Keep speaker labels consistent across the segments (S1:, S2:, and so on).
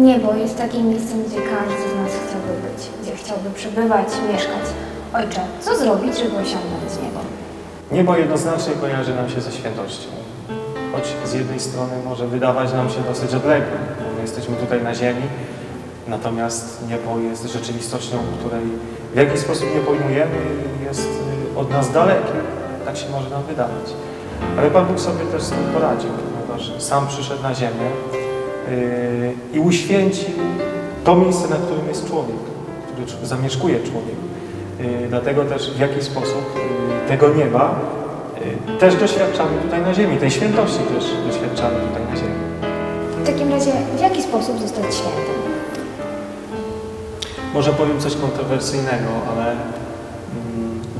S1: Niebo jest takim miejscem, gdzie każdy z nas chciałby być, gdzie chciałby przebywać, mieszkać. Ojcze, co zrobić, żeby osiągnąć niebo?
S2: Niebo jednoznacznie kojarzy nam się ze świętością. Choć z jednej strony może wydawać nam się dosyć odległe, bo my jesteśmy tutaj na ziemi, natomiast niebo jest rzeczywistością, której w jakiś sposób nie pojmujemy jest y, od nas dalekie. Tak się może nam wydawać. Ale Pan Bóg sobie też z tym poradził, ponieważ sam przyszedł na ziemię i uświęcił to miejsce, na którym jest człowiek, który zamieszkuje człowiek. Yy, Dlatego też w jakiś sposób yy, tego nieba yy, też doświadczamy tutaj na ziemi, tej świętości też doświadczamy tutaj na ziemi.
S1: W takim razie, w jaki sposób zostać świętym?
S2: Może powiem coś kontrowersyjnego, ale mm,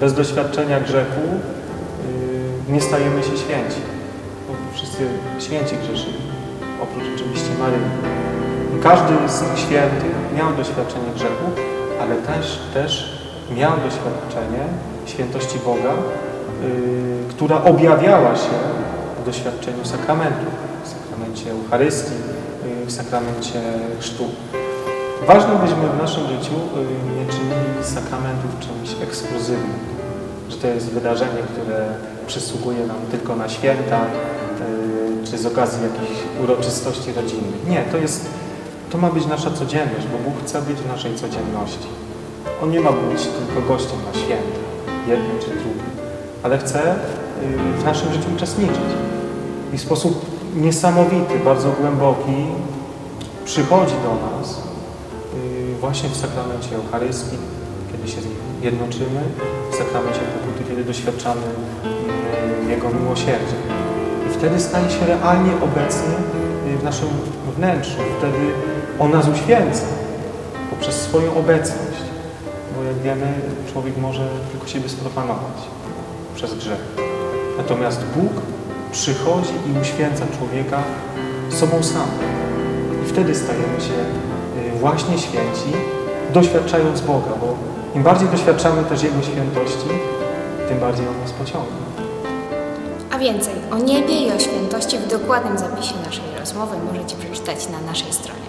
S2: bez doświadczenia grzechu yy, nie stajemy się święci. Bo wszyscy święci grzeszyli, oprócz oczywiście Maryi. Każdy z tych świętych miał doświadczenie grzechu, ale też, też miał doświadczenie świętości Boga, yy, która objawiała się w doświadczeniu sakramentu, w sakramencie Eucharystii, yy, w sakramencie chrztu. Ważne, byśmy w naszym życiu y, nie czynili sakramentów czymś ekskluzywnym, że to jest wydarzenie, które przysługuje nam tylko na święta, czy z okazji jakichś uroczystości rodzinnych. Nie, to jest, to ma być nasza codzienność, bo Bóg chce być w naszej codzienności. On nie ma być tylko gościem na święta, jednym czy drugim, ale chce y, w naszym życiu uczestniczyć. I w sposób niesamowity, bardzo głęboki przychodzi do nas y, właśnie w sakramencie Eucharystii, kiedy się z Nim jednoczymy, w sakramencie pokuty, kiedy doświadczamy y, Jego miłosierdzia. Wtedy staje się realnie obecny w naszym wnętrzu. Wtedy On nas uświęca poprzez swoją obecność. Bo jak wiemy, człowiek może tylko siebie sprofanować przez grzech. Natomiast Bóg przychodzi i uświęca człowieka sobą samym. I wtedy stajemy się y, właśnie święci, doświadczając Boga, bo im bardziej doświadczamy też Jego świętości, tym bardziej On nas pociąga
S3: więcej o niebie i o świętości w dokładnym zapisie naszej rozmowy możecie przeczytać na naszej stronie.